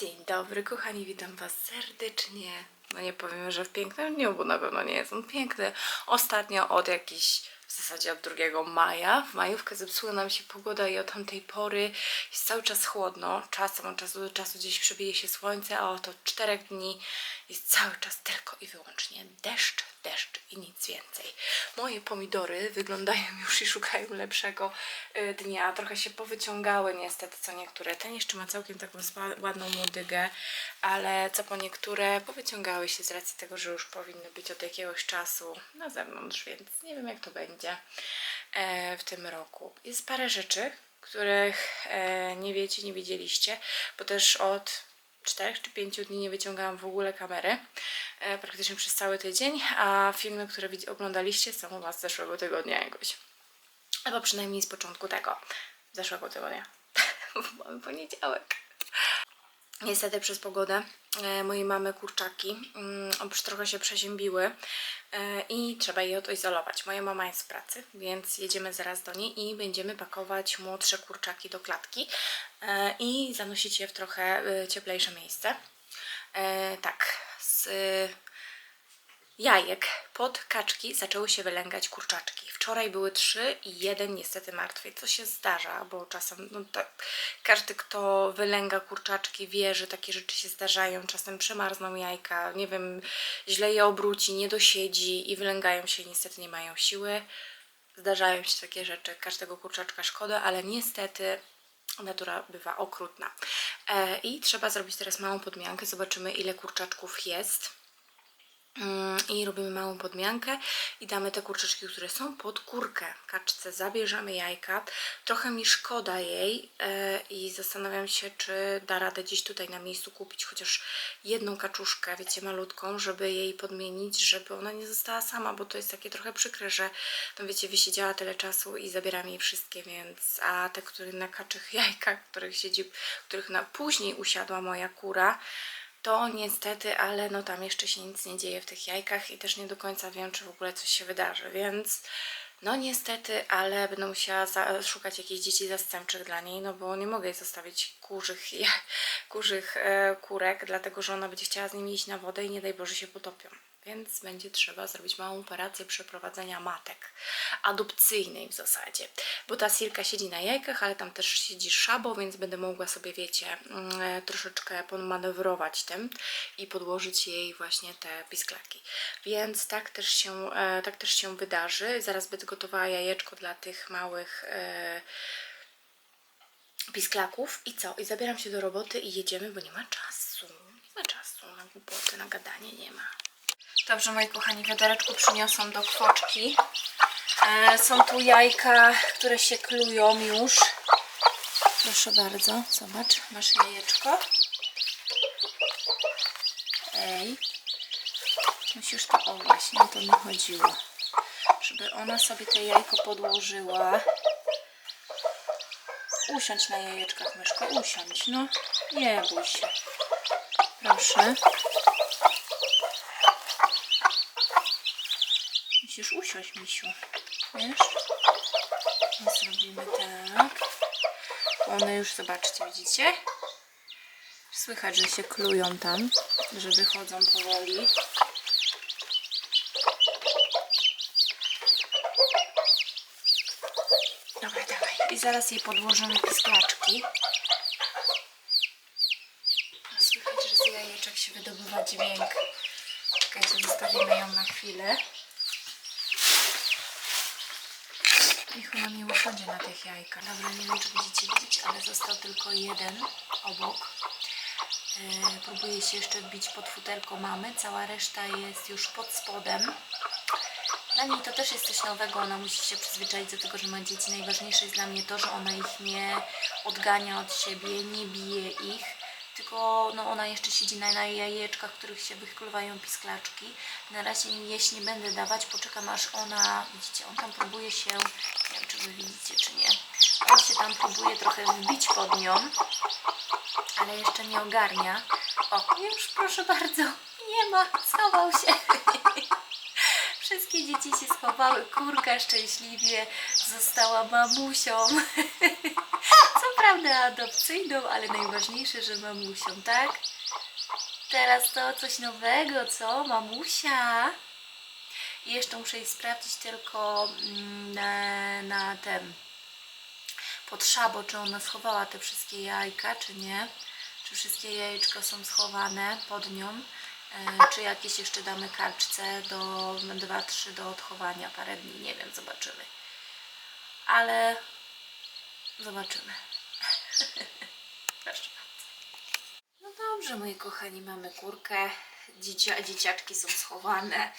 Dzień dobry, kochani, witam Was serdecznie. No nie powiem, że w pięknym dniu, bo na pewno nie jest on piękny. Ostatnio od jakiś, w zasadzie od 2 maja, w majówkę zepsuła nam się pogoda i od tamtej pory jest cały czas chłodno. Czasem od czasu do czasu gdzieś przebije się słońce, a oto od 4 dni jest cały czas tylko i wyłącznie deszcz, deszcz i nic więcej. Moje pomidory wyglądają już i szukają lepszego y, dnia. Trochę się powyciągały niestety co niektóre. Ten jeszcze ma całkiem taką ładną młodygę, ale co po niektóre powyciągały się z racji tego, że już powinny być od jakiegoś czasu na zewnątrz, więc nie wiem jak to będzie e, w tym roku. Jest parę rzeczy, których e, nie wiecie, nie widzieliście, bo też od 4 czy 5 dni nie wyciągałam w ogóle kamery e, praktycznie przez cały tydzień, a filmy, które oglądaliście są u Was z zeszłego tygodnia jakoś. Albo przynajmniej z początku tego zeszłego tygodnia. Mamy poniedziałek. Niestety przez pogodę e, mojej mamy kurczaki mm, trochę się przeziębiły e, i trzeba je odizolować. Moja mama jest w pracy, więc jedziemy zaraz do niej i będziemy pakować młodsze kurczaki do klatki e, i zanosić je w trochę cieplejsze miejsce. Tak, z jajek pod kaczki zaczęły się wylęgać kurczaczki. Wczoraj były trzy i jeden niestety martwy. Co się zdarza, bo czasem no to, każdy, kto wylęga kurczaczki wie, że takie rzeczy się zdarzają. Czasem przemarzną jajka, nie wiem, źle je obróci, nie dosiedzi i wylęgają się, niestety nie mają siły. Zdarzają się takie rzeczy, każdego kurczaczka szkoda, ale niestety natura bywa okrutna. E, I trzeba zrobić teraz małą podmiankę, zobaczymy ile kurczaczków jest. Mm, I robimy małą podmiankę i damy te kurczyczki, które są pod kurkę. Kaczce zabierzemy jajka. Trochę mi szkoda jej e, i zastanawiam się, czy da radę gdzieś tutaj na miejscu kupić chociaż jedną kaczuszkę, wiecie, malutką, żeby jej podmienić, żeby ona nie została sama, bo to jest takie trochę przykre, że no wiecie, wysiedziała tyle czasu i zabieram jej wszystkie, więc a te, które na kaczych jajkach, których siedzi, których na później usiadła moja kura, to niestety, ale no tam jeszcze się nic nie dzieje w tych jajkach i też nie do końca wiem, czy w ogóle coś się wydarzy, więc no niestety, ale będę musiała szukać jakichś dzieci zastępczych dla niej, no bo nie mogę jej zostawić kurzych, kurzych e, kurek, dlatego że ona będzie chciała z nimi iść na wodę i nie daj Boże się potopią. Więc będzie trzeba zrobić małą operację przeprowadzenia matek adopcyjnej w zasadzie. Bo ta Silka siedzi na jajkach, ale tam też siedzi szabo, więc będę mogła sobie, wiecie, mm, e, troszeczkę pomanewrować tym i podłożyć jej właśnie te pisklaki. Więc tak też się, e, tak też się wydarzy. Zaraz będę gotowała jajeczko dla tych małych e, pisklaków. I co? I zabieram się do roboty i jedziemy, bo nie ma czasu. Nie ma czasu na głupoty, na gadanie nie ma. Dobrze, moi kochani, wiadereczku przyniosłam do kwoczki. E, są tu jajka, które się klują już. Proszę bardzo, zobacz, masz jajeczko. Ej, musisz to, o właśnie, to mi chodziło. Żeby ona sobie te jajko podłożyła. Usiądź na jajeczkach, myszko, usiądź, no. Nie bój się. Proszę. Musisz usiąść, misiu. Wiesz? No zrobimy tak. One już, zobaczcie, widzicie? Słychać, że się klują tam, że wychodzą powoli. Dobra, dawaj. I zaraz jej podłożymy pisklaczki. A Słychać, że z jajeczek się wydobywa dźwięk. Czekajcie, zostawimy ją na chwilę. Niech ona nie usiądzie na tych jajkach. Dobra, nie wiem, czy będziecie widzieć, ale został tylko jeden obok. Próbuję się jeszcze wbić pod futerko mamy. Cała reszta jest już pod spodem. Dla niej to też jest coś nowego. Ona musi się przyzwyczaić do tego, że ma dzieci. Najważniejsze jest dla mnie to, że ona ich nie odgania od siebie, nie bije ich. Tylko no, ona jeszcze siedzi na, na jajeczkach, w których się wychluwają pisklaczki. Na razie jeść nie będę dawać, poczekam aż ona, widzicie, on tam próbuje się, nie wiem czy wy widzicie czy nie, on się tam próbuje trochę wbić pod nią, ale jeszcze nie ogarnia. O, już proszę bardzo, nie ma, schował się. Wszystkie dzieci się schowały. Kurka szczęśliwie została mamusią. Co prawda adopcyjną, ale najważniejsze, że mamusią, tak? Teraz to coś nowego, co? Mamusia. I jeszcze muszę jej sprawdzić tylko mm, na, na ten pod szabo, czy ona schowała te wszystkie jajka, czy nie. Czy wszystkie jajeczka są schowane pod nią. E, czy jakieś jeszcze damy karczce do 2-3 do odchowania parę dni, nie wiem, zobaczymy. Ale zobaczymy. Proszę bardzo. No dobrze, moi kochani, mamy kurkę. Dzieci, dzieciaczki są schowane.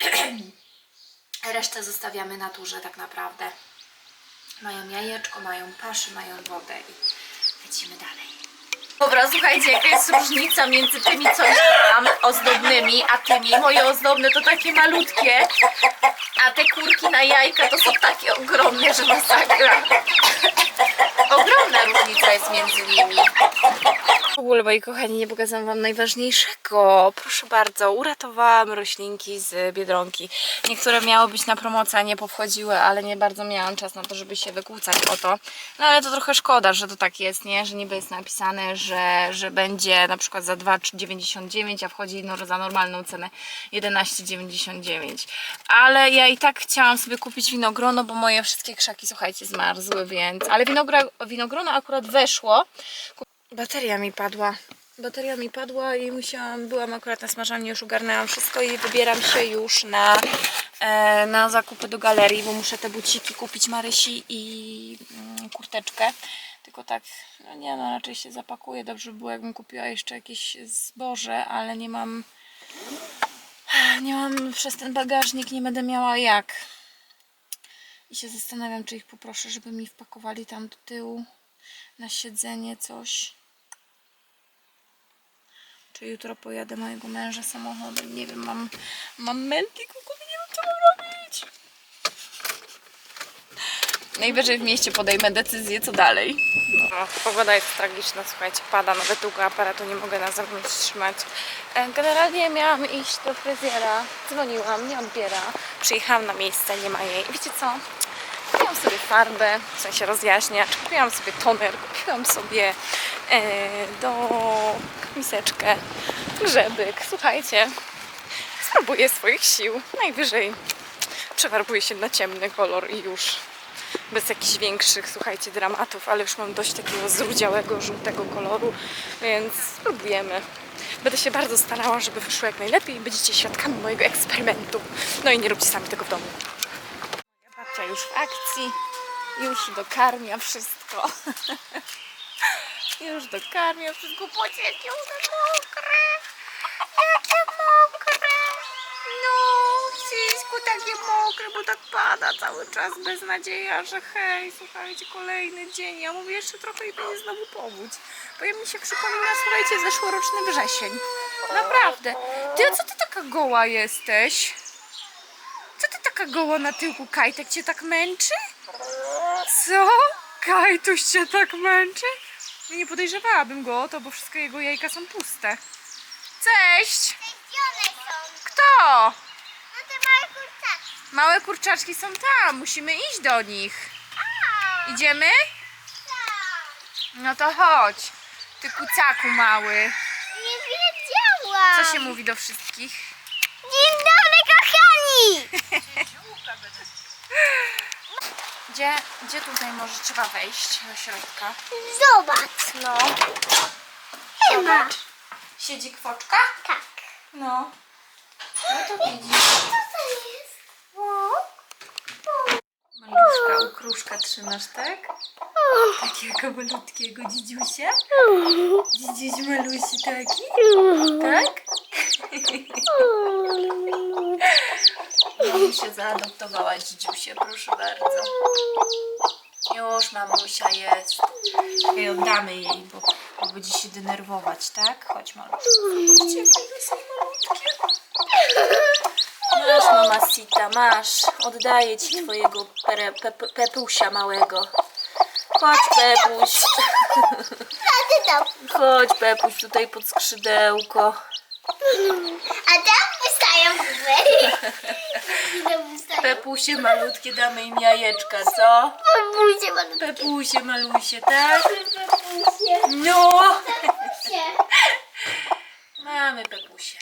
Resztę zostawiamy naturze tak naprawdę. Mają jajeczko, mają paszy, mają wodę i lecimy dalej. Dobra, słuchajcie, jaka jest różnica między tymi, co ja mam, ozdobnymi, a tymi. Moje ozdobne to takie malutkie, a te kurki na jajka to są takie ogromne, że masakra. Ogromna różnica jest między nimi. W ogóle, moi kochani, nie pokazałam Wam najważniejszego. Proszę bardzo, uratowałam roślinki z Biedronki. Niektóre miały być na promocji, a nie powchodziły, ale nie bardzo miałam czas na to, żeby się wykłócać o to. No ale to trochę szkoda, że to tak jest, nie? Że niby jest napisane, że, że będzie na przykład za 2,99, a wchodzi no, za normalną cenę 11,99. Ale ja i tak chciałam sobie kupić winogrono, bo moje wszystkie krzaki, słuchajcie, zmarzły, więc... Ale winogra- winogrono akurat weszło. Bateria mi padła. Bateria mi padła i musiałam, byłam akurat na smażalni, już ogarnęłam wszystko i wybieram się już na, e, na zakupy do galerii, bo muszę te buciki kupić Marysi i mm, kurteczkę. Tylko tak, no nie no, raczej się zapakuję. Dobrze by było, jakbym kupiła jeszcze jakieś zboże, ale nie mam, nie mam przez ten bagażnik, nie będę miała jak. I się zastanawiam, czy ich poproszę, żeby mi wpakowali tam do tyłu na siedzenie coś. Czy jutro pojadę mojego męża samochodem? Nie wiem, mam, mam mętlik, nie wiem co mam robić. Najwyżej w mieście podejmę decyzję, co dalej. No, pogoda jest tragiczna, słuchajcie, pada, nawet długo aparatu nie mogę na zewnątrz trzymać. E, Generalnie miałam iść do fryzjera, dzwoniłam, nie odbiera. Przyjechałam na miejsce, nie ma jej. Wiecie co? Kupiłam sobie farbę, w sensie rozjaśniacz, kupiłam sobie toner, kupiłam sobie e, do miseczkę grzebyk. Słuchajcie, spróbuję swoich sił. Najwyżej przefarbuję się na ciemny kolor i już bez jakichś większych, słuchajcie, dramatów, ale już mam dość takiego zrudziałego, żółtego koloru, więc spróbujemy. Będę się bardzo starała, żeby wyszło jak najlepiej i będziecie świadkami mojego eksperymentu. No i nie róbcie sami tego w domu. Babcia już w akcji, już dokarmia wszystko. już dokarmia wszystko. Bocie, jakie one mokre! Takie mokre, bo tak pada cały czas, beznadzieja, że hej, słuchajcie, kolejny dzień. Ja mówię, jeszcze trochę i będzie znowu powódź. Bo ja mi się przypomina, słuchajcie, zeszłoroczny wrzesień. Naprawdę. Ty, a co ty taka goła jesteś? Co ty taka goła na tyłku, Kajtek cię tak męczy? Co? Kajtuś cię tak męczy? No nie podejrzewałabym go o to, bo wszystkie jego jajka są puste. Cześć! Kto? Małe kurczaki. Małe kurczaczki są tam, musimy iść do nich. Idziemy? No to chodź. Ty kucaku mały. Nie wiedziałam. Co się mówi do wszystkich? Dzień dobry kochani. Gdzie, gdzie tutaj może trzeba wejść do środka? Zobacz. No. Chyba. Siedzi kwoczka? Tak. No. No to widzisz. Co to jest? O. Maluszka, ukruszka trzymasz, tak? Takiego malutkiego dzidziusia? Dzidziuś malusi taki? Tak? Mamusia zaadoptowała dzidziusie, proszę bardzo. Już mamusia jest. I oddamy jej, bo, bo będzie się denerwować, tak? Chodź maluszka. Zobaczcie, jakie są malutkie. Masz mama Sita, masz. Oddaję ci twojego pe, pe, pepusia małego. Chodź Pepuś. Chodź Pepuś tutaj pod skrzydełko. A tam wystają wystają. Pepusie malutkie, damy im jajeczka, co? Babusie malutkie. Pepusie malusie, tak? Babusie. No! Babusie. Mamy Pepusie.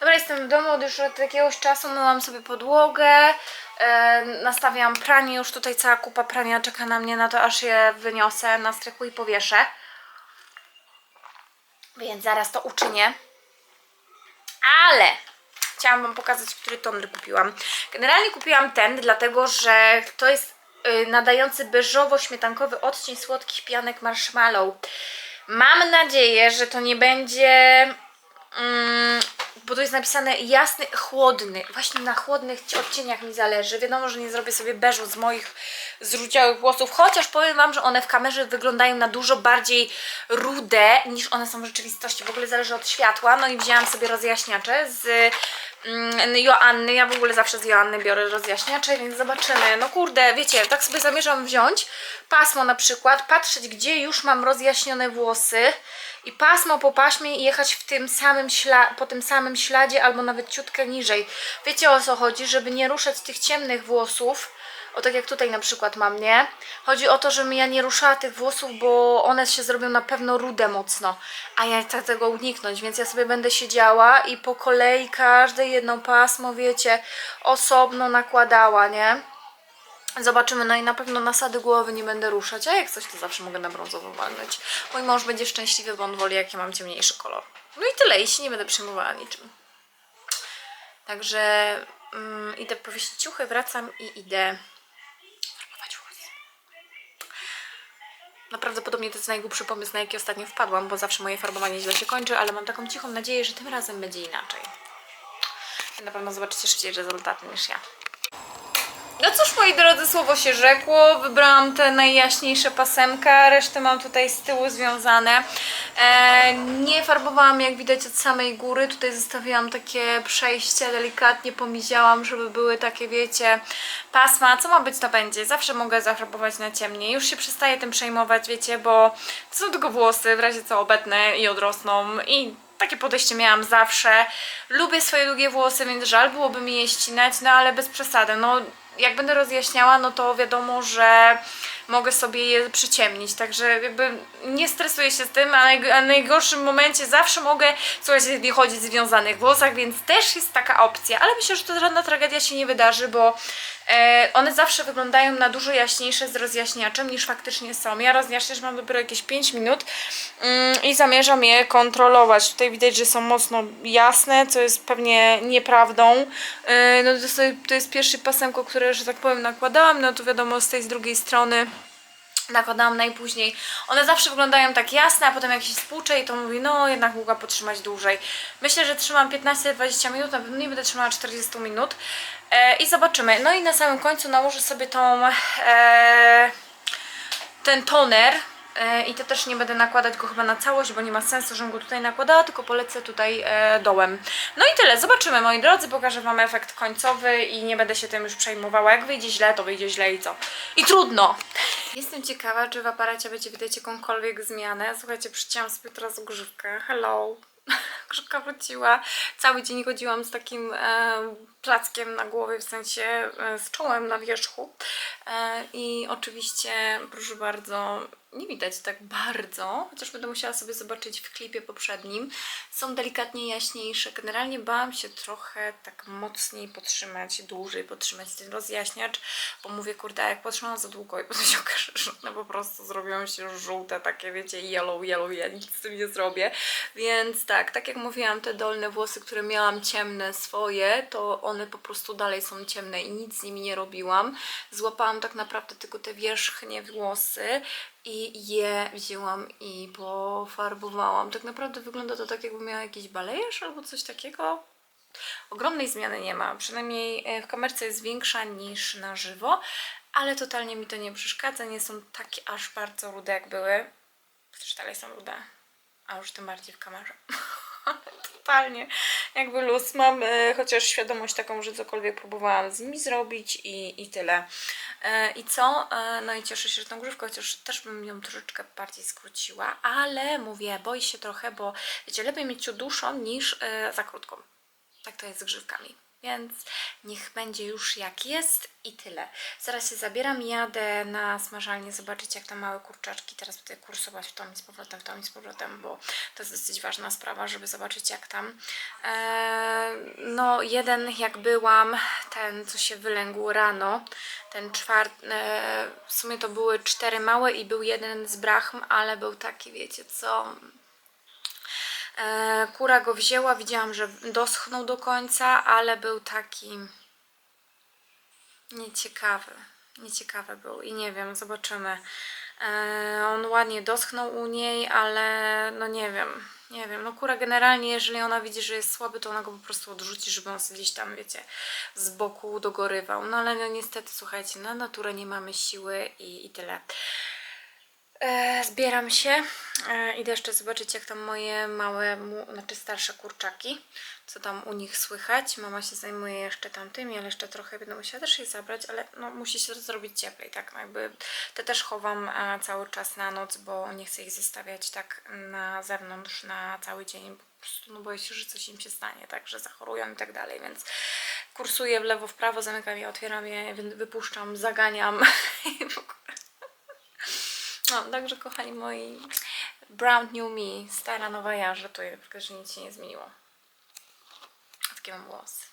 Dobra, jestem w domu od już od jakiegoś czasu, myłam sobie podłogę, e, nastawiam pranie, już tutaj cała kupa prania czeka na mnie na to, aż je wyniosę na strychu i powieszę. Więc zaraz to uczynię. Ale chciałam Wam pokazać, który toner kupiłam. Generalnie kupiłam ten, dlatego że to jest y, nadający beżowo-śmietankowy odcień słodkich pianek marshmallow. Mam nadzieję, że to nie będzie Mm, bo to jest napisane jasny, chłodny. Właśnie na chłodnych ci- odcieniach mi zależy. Wiadomo, że nie zrobię sobie beżu z moich zrudziałych włosów, chociaż powiem Wam, że one w kamerze wyglądają na dużo bardziej rude niż one są w rzeczywistości. W ogóle zależy od światła. No i wzięłam sobie rozjaśniacze z Joanny. Ja w ogóle zawsze z Joanny biorę rozjaśniacze, więc zobaczymy. No kurde, wiecie, tak sobie zamierzam wziąć pasmo na przykład, patrzeć gdzie już mam rozjaśnione włosy i pasmo po paśmie i jechać w tym samym po tym samym śladzie albo nawet ciutkę niżej. Wiecie o co chodzi? Żeby nie ruszać tych ciemnych włosów, o tak jak tutaj na przykład mam, nie? Chodzi o to, żebym ja nie ruszała tych włosów, bo one się zrobią na pewno rude mocno, a ja chcę tego uniknąć, więc ja sobie będę siedziała i po kolei każde jedno pasmo, wiecie, osobno nakładała, nie? Zobaczymy, no i na pewno nasady głowy nie będę ruszać, a jak coś to zawsze mogę na brązowo walnąć. Mój mąż będzie szczęśliwy, bo on woli jak ja mam ciemniejszy kolor. No i tyle, i się nie będę przejmowała niczym. Także mm, idę powiesić ciuchy, wracam i idę farbować włosy. Naprawdę to jest najgłupszy pomysł, na jaki ostatnio wpadłam, bo zawsze moje farbowanie źle się kończy, ale mam taką cichą nadzieję, że tym razem będzie inaczej. Na pewno zobaczycie szybciej rezultaty niż ja. No cóż, moi drodzy, słowo się rzekło. Wybrałam te najjaśniejsze pasemka, resztę mam tutaj z tyłu związane. E, nie farbowałam, jak widać, od samej góry. Tutaj zostawiłam takie przejście, delikatnie pomiziałam, żeby były takie, wiecie, pasma. Co ma być, to będzie. Zawsze mogę zafarbować na ciemniej. Już się przestaję tym przejmować, wiecie, bo to są tylko włosy, w razie co obetnę i odrosną i takie podejście miałam zawsze. Lubię swoje długie włosy, więc żal byłoby mi je ścinać, no ale bez przesady. No, jak będę rozjaśniała, no to wiadomo, że mogę sobie je przyciemnić, także jakby nie stresuję się z tym, a w najgorszym momencie zawsze mogę, słuchajcie, chodzić w związanych włosach, więc też jest taka opcja, ale myślę, że to żadna tragedia się nie wydarzy, bo one zawsze wyglądają na dużo jaśniejsze z rozjaśniaczem niż faktycznie są. Ja rozjaśniacz mam dopiero jakieś 5 minut mm, i zamierzam je kontrolować. Tutaj widać, że są mocno jasne, co jest pewnie nieprawdą. E, no to jest pierwszy pasemko, które, że tak powiem, nakładałam, no to wiadomo z tej z drugiej strony nakładałam najpóźniej. One zawsze wyglądają tak jasne, a potem jak się spłuczę i to mówi, no jednak mogła potrzymać dłużej. Myślę, że trzymam 15-20 minut, na pewno nie będę trzymała 40 minut. E, I zobaczymy. No i na samym końcu nałożę sobie tą e, ten toner e, i to też nie będę nakładać go chyba na całość, bo nie ma sensu, żebym go tutaj nakładała, tylko polecę tutaj dołem. No i tyle, zobaczymy moi drodzy, pokażę Wam efekt końcowy i nie będę się tym już przejmowała. Jak wyjdzie źle, to wyjdzie źle i co? I trudno! Jestem ciekawa, czy w aparacie będzie widać jakąkolwiek zmianę. Słuchajcie, przycięłam sobie teraz grzywkę. Hello! Grzywka wróciła. Cały dzień chodziłam z takim e, plackiem na głowie, w sensie e, z czołem na wierzchu. E, I oczywiście, proszę bardzo, nie widać tak bardzo, chociaż będę musiała sobie zobaczyć w klipie poprzednim. Są delikatnie jaśniejsze. Generalnie bałam się trochę tak mocniej potrzymać, dłużej potrzymać ten rozjaśniacz, bo mówię, kurde, jak potrzymam za długo i potem się okaże, że one po prostu zrobią się żółte, takie wiecie, yellow, yellow, ja nic z tym nie zrobię. Więc tak, tak jak mówiłam, te dolne włosy, które miałam ciemne swoje, to one po prostu dalej są ciemne i nic z nimi nie robiłam. Złapałam tak naprawdę tylko te wierzchnie włosy i je wzięłam i pofarbowałam. Tak naprawdę wygląda to tak, jakby miała jakiś balejarz albo coś takiego. Ogromnej zmiany nie ma, przynajmniej e, w kamerce jest większa niż na żywo, ale totalnie mi to nie przeszkadza, nie są takie aż bardzo rude jak były. Chociaż dalej są rude, a już tym bardziej w kamerze. Totalnie jakby luz. Mam e, chociaż świadomość taką, że cokolwiek próbowałam z nimi zrobić i, i tyle. E, I co? E, no i cieszę się, że tą grzywkę, chociaż też bym ją troszeczkę bardziej skróciła, ale mówię, boję się trochę, bo wiecie, lepiej mieć dłuższą niż e, za krótką. Tak to jest z grzywkami. Więc niech będzie już jak jest i tyle. Zaraz się zabieram jadę na smażalnię zobaczyć jak te małe kurczaczki. Teraz będę kursować w tom i z powrotem, w tom i z powrotem, bo to jest dosyć ważna sprawa, żeby zobaczyć jak tam. Eee, no jeden jak byłam, ten co się wylęgł rano, ten czwarty, e, w sumie to były cztery małe i był jeden z brachm, ale był taki wiecie co... E, Kura go wzięła, widziałam, że doschnął do końca, ale był taki nieciekawy. Nieciekawy był i nie wiem, zobaczymy. E, on ładnie doschnął u niej, ale no nie wiem, nie wiem. No kura generalnie, jeżeli ona widzi, że jest słaby, to ona go po prostu odrzuci, żeby on gdzieś tam, wiecie, z boku dogorywał. No ale no niestety, słuchajcie, na naturę nie mamy siły i, i tyle. E, zbieram się. E, idę jeszcze zobaczyć, jak tam moje małe, znaczy starsze kurczaki, co tam u nich słychać. Mama się zajmuje jeszcze tamtymi, ale jeszcze trochę będę musiała też je zabrać, ale no, musi się to zrobić cieplej, tak? No, jakby te też chowam e, cały czas na noc, bo nie chcę ich zostawiać tak na zewnątrz na cały dzień, po prostu no, boję się, że coś im się stanie, tak? Że zachorują i tak dalej, więc kursuję w lewo, w prawo, zamykam je, otwieram je, wy- wypuszczam, zaganiam i ogóle. No, także kochani moi, Brown New Me, stara nowa ja, że to że nic się nie zmieniło. Takie mam włosy.